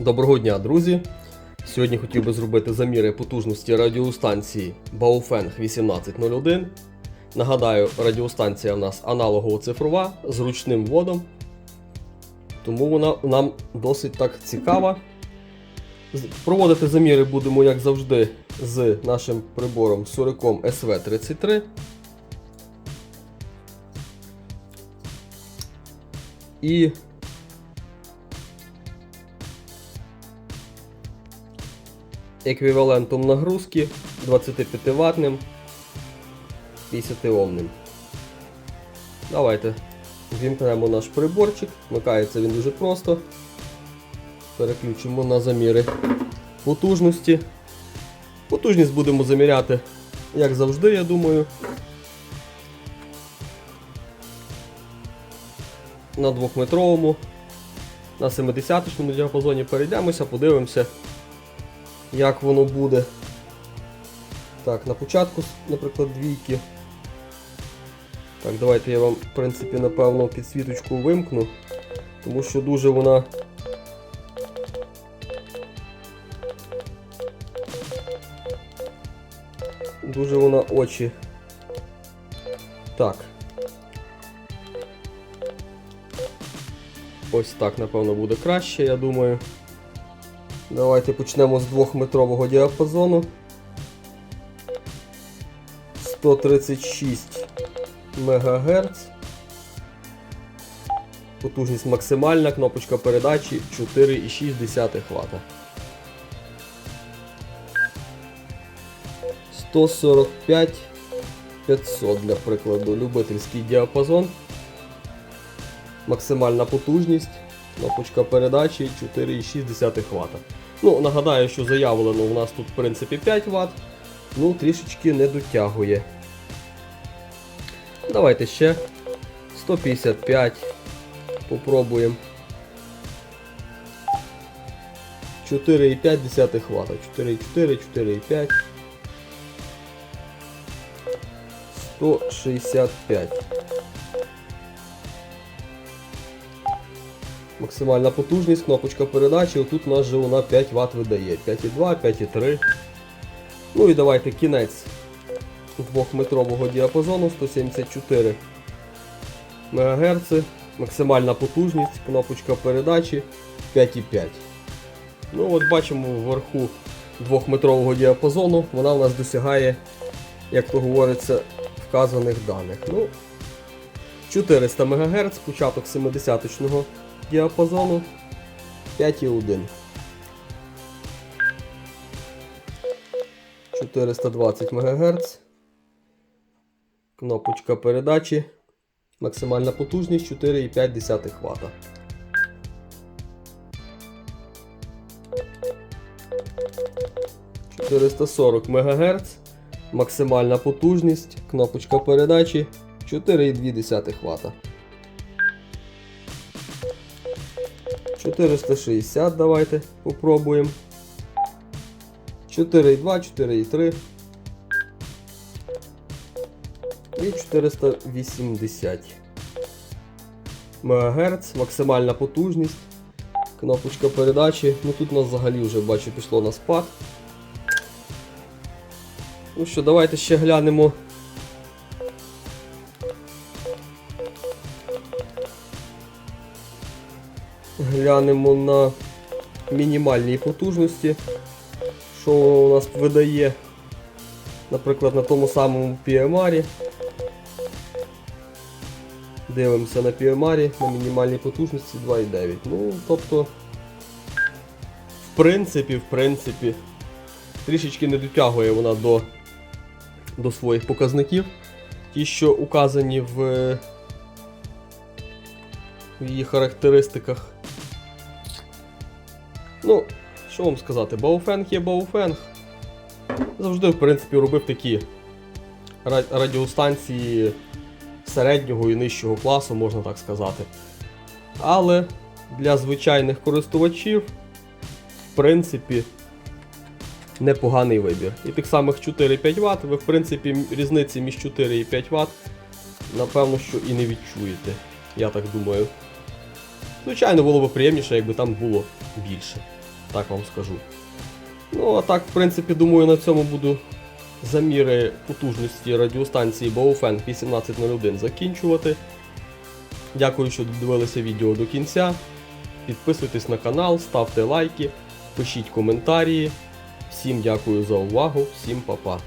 Доброго дня, друзі! Сьогодні хотів би зробити заміри потужності радіостанції Baofeng 1801. Нагадаю, радіостанція в нас аналогово-цифрова з ручним вводом, тому вона нам досить так цікава. Проводити заміри будемо, як завжди, з нашим прибором Suricom SV33. І еквівалентом нагрузки 25 ватним 50 омним. Давайте вімкнемо наш приборчик, вмикається він дуже просто. Переключимо на заміри потужності. Потужність будемо заміряти, як завжди, я думаю. На двохметровому, на 70-му діапазоні перейдемося, подивимося, як воно буде. Так, на початку, наприклад, двійки. Так, давайте я вам, в принципі, напевно, підсвіточку вимкну, тому що дуже вона. Дуже вона очі. Так. Ось так, напевно, буде краще, я думаю. Давайте почнемо з 2-метрового діапазону. 136 МГц. Потужність максимальна, кнопочка передачі 4,6 Вт. 145 500 для прикладу. Любительський діапазон. Максимальна потужність. Кнопочка передачі 4,6 Вт. Ну, нагадаю, що заявлено у нас тут в принципі 5 Вт. Ну, трішечки не дотягує. Давайте ще 155. Попробуємо. 4,5 Вт. 4,4, 4,5. 165. Максимальна потужність, кнопочка передачі. Отут у нас же вона 5 Вт видає. 5,2, 5,3. Ну і давайте кінець 2-метрового діапазону 174 МГц. Максимальна потужність, кнопочка передачі 5,5. Ну от бачимо вверху 2-метрового діапазону вона у нас досягає, як то говориться, вказаних даних. Ну, 400 МГц, початок 70-го діапазону 5,1. 420 МГц. Кнопочка передачі. Максимальна потужність 4,5 Вт. – 440 МГц. Максимальна потужність. Кнопочка передачі 4,2 Вт. 460 давайте попробуємо. 4,2, 4,3 і 480 МГц, максимальна потужність, кнопочка передачі. Ну тут у нас взагалі вже бачу пішло на спад. Ну що, давайте ще глянемо. Глянемо на мінімальній потужності що у нас видає, наприклад, на тому самому PMR. Дивимося на PMR на мінімальній потужності 2,9. Ну, тобто, в принципі, в принципі, трішечки не дотягує вона до, до своїх показників. Ті, що указані в, в її характеристиках. Ну, що вам сказати, Бауфенг є Бауфенг. Завжди, в принципі, робив такі радіостанції середнього і нижчого класу, можна так сказати. Але для звичайних користувачів, в принципі, непоганий вибір. І тих самих 4-5 Вт, ви, в принципі, різниці між 4 і 5 Вт, напевно, що і не відчуєте. Я так думаю. Звичайно, було б приємніше, якби там було більше. Так вам скажу. Ну, а так, в принципі, думаю, на цьому буду заміри потужності радіостанції Baofeng 1801 закінчувати. Дякую, що додивилися відео до кінця. Підписуйтесь на канал, ставте лайки, пишіть коментарі. Всім дякую за увагу, всім па-па.